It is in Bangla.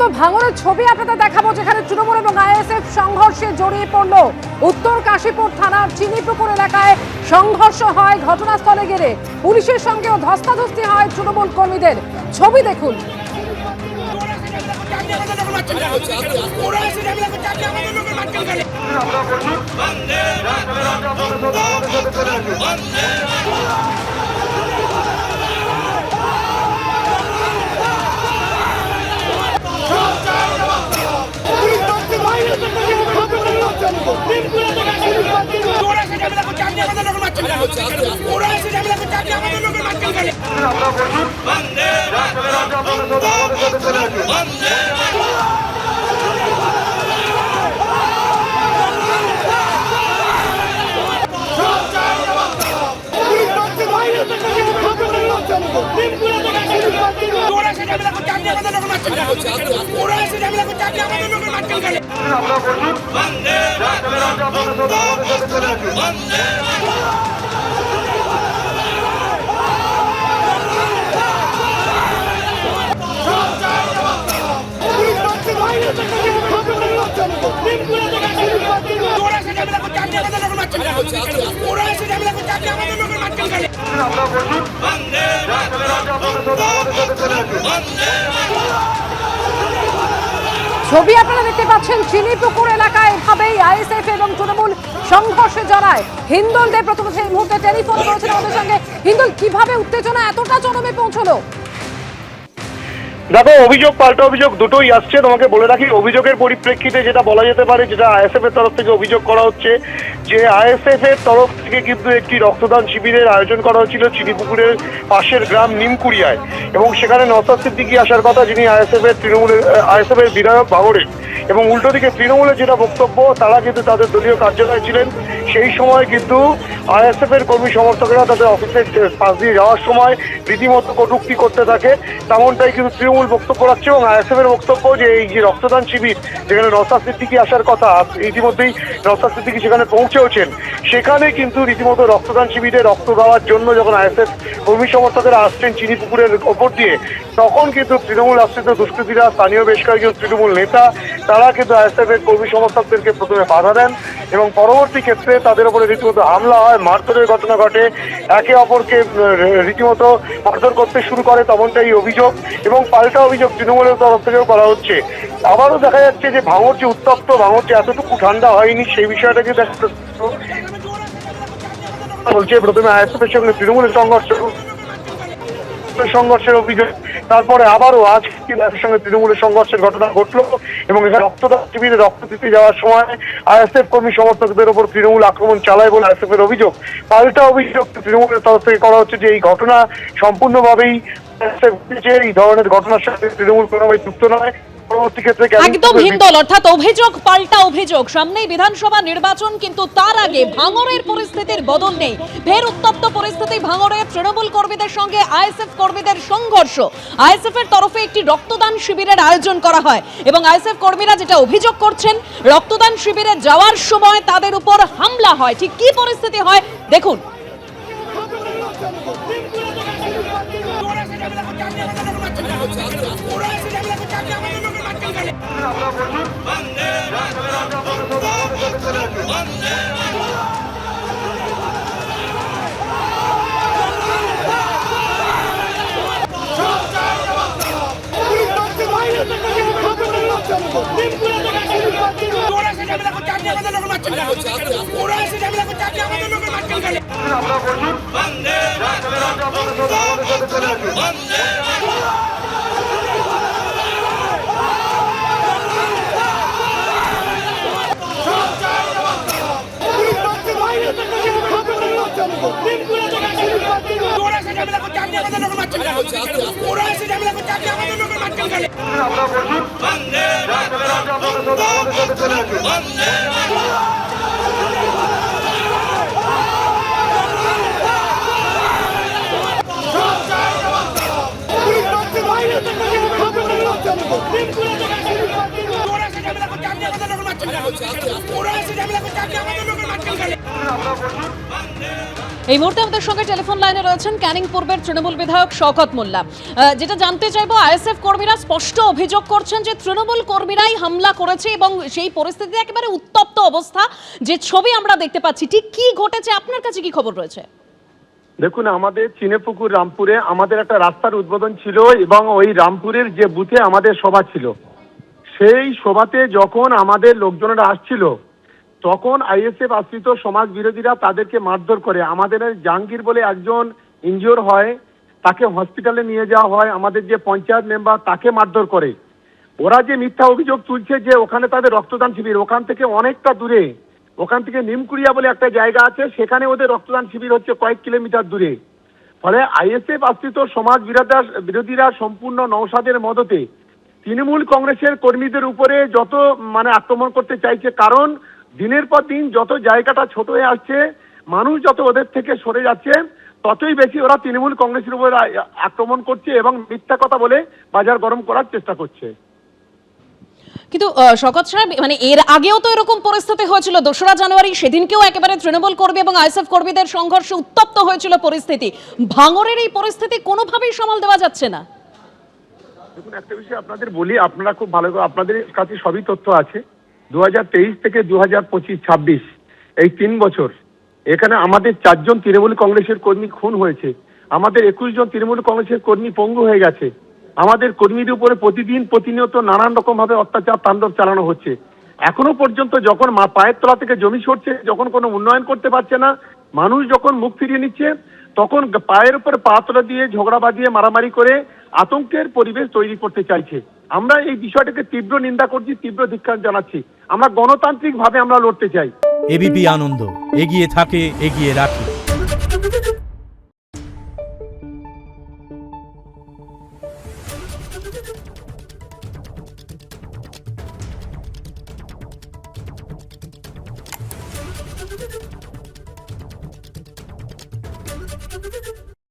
উত্তপ্ত ভাঙনের ছবি আপনাদের দেখাবো, যেখানে তৃণমূল এবং আইএসএফ সংঘর্ষে জড়িয়ে পড়ল। উত্তর কাশীপুর থানার চিনিপুকুর এলাকায় সংঘর্ষ হয় ঘটনাস্থলে গেলে। পুলিশের সঙ্গেও ধস্তাধস্তি হয় তৃণমূল কর্মীদের। ছবি দেখুন এসে যাবে দেখো চাকরি আমাদের লোকের মারছেন কেন? ওরা এসে যাবে দেখো চাকরি আমাদের লোকের মারছেন কেন? ওরা এসে যাবে ছবি আপনারা দেখতে পাচ্ছেন চিনিপুকুর এলাকায় এভাবেই আইএসএফ এবং তৃণমূল সংঘর্ষে জড়ায়। হিন্দুল দেব প্রথম সেই মুহূর্তে টেলিফোন করেছেন আমাদের সঙ্গে। হিন্দুল, কীভাবে উত্তেজনা এতটা চরমে পৌঁছলো? দেখো, অভিযোগ, পাল্টা অভিযোগ দুটোই আসছে। তোমাকে বলে রাখি, অভিযোগের পরিপ্রেক্ষিতে যেটা বলা যেতে পারে, যেটা আইএসএফ এর তরফ থেকে অভিযোগ করা হচ্ছে, যে আইএসএফ এর তরফ থেকে কিন্তু একটি রক্তদান শিবিরের আয়োজন করা হয়েছিল চিনিপুকুরের পাশের গ্রাম নিমকুড়িয়ায়। এবং সেখানে নসাদ সিদ্দিকি আসার কথা যিনি আইএসএফ এর তৃণমূলের আইএসএফ এর বিধায়ক ভাঙড়ের এবং উল্টো দিকে তৃণমূলের যেটা বক্তব্য, তারা কিন্তু তাদের দলীয় কার্যালয়ে ছিলেন। সেই সময় কিন্তু আইএসএফ এর কর্মী সমর্থকেরা তাদের অফিসের পাশ দিয়ে যাওয়ার সময় রীতিমতো কটূক্তি করতে থাকে। তেমনটাই কিন্তু তৃণমূল বক্তব্য রাখছে এবং আইএসএফ এর বক্তব্য যে এই যে রক্তদান শিবির, যেখানে নসাদ সিদ্দিকি আসার কথা, ইতিমধ্যেই নসাদ সিদ্দিকি সেখানে পৌঁছেওছেন। সেখানে কিন্তু রীতিমতো রক্তদান শিবিরে রক্ত দেওয়ার জন্য যখন আইএসএফ কর্মী সমর্থকেরা আসছেন চিনি পুকুরের ওপর দিয়ে, তখন কিন্তু তৃণমূল আশ্রিত দুষ্কৃতীরা, স্থানীয় বেশ কয়েকজন তৃণমূল নেতা, তারা কিন্তু আইএসএফ এর কর্মী সমর্থকদেরকে প্রথমে বাধা দেন এবং পরবর্তী ক্ষেত্রে তাদের উপরে রীতিমতো হামলা হয়, মারধরের ঘটনা ঘটে, একে অপরকে রীতিমতো মারধর করতে শুরু করে তেমনটাই অভিযোগ এবং পাল্টা অভিযোগ তৃণমূলের তরফ থেকেও করা হচ্ছে। আবারও দেখা যাচ্ছে যে ভাঙর যে উত্তপ্ত ভাঙর যে এতটুকু ঠান্ডা হয়নি সেই বিষয়টাকে দেখা বলছে প্রথমে আইএসএফ এর সঙ্গে তৃণমূলের সংঘর্ষ, সংঘর্ষের অভিযোগ। তারপরে আবারও আজ এর সঙ্গে তৃণমূলের সংঘর্ষের ঘটনা ঘটলো এবং এখানে রক্তদান শিবিরে রক্ত দিতে যাওয়ার সময় আইএসএফ কর্মী সমর্থকদের উপর তৃণমূল আক্রমণ চালায় বলে আইএসএফ এর অভিযোগ। পাল্টা অভিযোগ তৃণমূলের তরফ থেকে করা হচ্ছে যে এই ঘটনা সম্পূর্ণভাবেই এই ধরনের ঘটনার সাথে তৃণমূল কোনোভাবে যুক্ত নয়। একদম হিন্দল অর্থাৎ অভিযোগ পাল্টা অভিযোগ সামনেই বিধানসভা নির্বাচন কিন্তু তার আগে ভাঙরের পরিস্থিতির বদল নেই ফের উত্তপ্ত পরিস্থিতি ভাঙরের তৃণমূল কর্মীদের সঙ্গে আইএসএফ কর্মীদের সংঘর্ষ আইএসএফ এর তরফে একটি রক্তদান শিবিরের আয়োজন করা হয় এবং আইএসএফ কর্মীরা যেটা অভিযোগ করছেন রক্তদান শিবিরে যাওয়ার সময় তাদের উপর হামলা হয় ঠিক কি পরিস্থিতি হয় দেখুন ওরা এসে যাবে দেখো চাকরি আমাদের লোকের মারছেন কেন? ওরা এসে যাবে দেখো চাকরি আমাদের লোকের মারছেন কেন? ওরা এসে যাবে দেখো চাকরি আমাদের লোকের মারছেন কেন? ওরা এসে যাবে দেখো চাকরি আমাদের লোকের মারছেন কেন? ওরা এসে যাবে দেখো চাকরি আমাদের লোকের মারছেন কেন? ওরা এসে যাবে দেখো চাকরি আমাদের লোকের এই মুহূর্তে আমাদের সঙ্গে টেলিফোন লাইনে রয়েছেন ক্যানিং পূর্বের তৃণমূল বিধায়ক শওকত মোল্লা। যেটা জানতে চাইব, আইএসএফ কর্মীরা স্পষ্ট অভিযোগ করছেন যে তৃণমূল কর্মীরাই হামলা করেছে এবং সেই পরিস্থিতি একেবারে উত্তপ্ত অবস্থা যে ছবি আমরা দেখতে পাচ্ছি। ঠিক কি ঘটেছে? আপনার কাছে কি খবর রয়েছে? দেখুন, আমাদের চিনেপুকুর রামপুরে আমাদের একটা রাস্তার উদ্বোধন ছিল এবং ওই রামপুরের যে বুথে আমাদের সভা ছিল। সেই সভাতে যখন আমাদের লোকজনেরা আসছিল তখন আইএসএফ আশ্রিত সমাজ বিরোধীরা তাদেরকে মারধর করে। আমাদের জাহাঙ্গীর বলে একজন ইনজিওর হয়, তাকে হসপিটালে নিয়ে যাওয়া হয়, আমাদের যে পঞ্চায়েত মেম্বার তাকে মারধর করে। ওরা যে মিথ্যা অভিযোগ তুলছে যে ওখানে তাদের রক্তদান শিবির, ওখান থেকে অনেকটা দূরে। ওখান থেকে নিমকুড়িয়া বলে একটা জায়গা আছে, সেখানে ওদের রক্তদান শিবির হচ্ছে কয়েক কিলোমিটার দূরে। ফলে আইএসএফ আশ্রিত সমাজ বিরোধা বিরোধীরা সম্পূর্ণ নৌসাদের মদতে তৃণমূল কংগ্রেসের কর্মীদের উপরে যত মানে আক্রমণ করতে চাইছে, কারণ দিনের পর দিন যত জায়গাটা ছোট হয়ে আসছে মানুষ যত ওদের থেকে সরে যাচ্ছে ততই বেশি ওরা তৃণমূল কংগ্রেসের উপর আক্রমণ করছে এবং মিথ্যা কথা বলে বাজার গরম করার চেষ্টা করছে। কিন্তু আহ, শওকত সাহেব মানে এর আগেও তো এরকম পরিস্থিতি হয়েছিল। দোসরা জানুয়ারি সেদিনকেও একেবারে তৃণমূল কর্মী এবং আইএসএফ কর্মীদের সংঘর্ষে উত্তপ্ত হয়েছিল পরিস্থিতি। ভাঙরের এই পরিস্থিতি কোনোভাবেই সামাল দেওয়া যাচ্ছে না। দেখুন একটা বিষয় আপনাদের বলি আপনারা খুব ভালো আপনাদের কাছে সবই তথ্য আছে। দু হাজার তেইশ থেকে দু হাজার পঁচিশ, ছাব্বিশ, এই তিন বছর। এখানে আমাদের চারজন তৃণমূল কংগ্রেসের কর্মী খুন হয়েছে। আমাদের একুশ জন তৃণমূল কংগ্রেসের কর্মী পঙ্গু হয়ে গেছে। আমাদের কর্মীদের উপরে প্রতিদিন প্রতিনিয়ত নানান রকম ভাবে অত্যাচার, তাণ্ডব চালানো হচ্ছে। এখনও পর্যন্ত যখন মা পায়ের তলা থেকে জমি সরছে, যখন কোনো উন্নয়ন করতে পারছে না, মানুষ যখন মুখ ফিরিয়ে নিচ্ছে, তখন পায়ের উপর পা তোলা দিয়ে ঝগড়া বাঁধিয়ে মারামারি করে আতঙ্কের পরিবেশ তৈরি করতে চাইছে। আমরা এই বিষয়টাকে তীব্র নিন্দা করছি, তীব্র ধিক্ষার জানাচ্ছি। আমরা গণতান্ত্রিক ভাবে আমরা লড়তে চাই। এবিপি আনন্দ, এগিয়ে থাকে, এগিয়ে রাখে।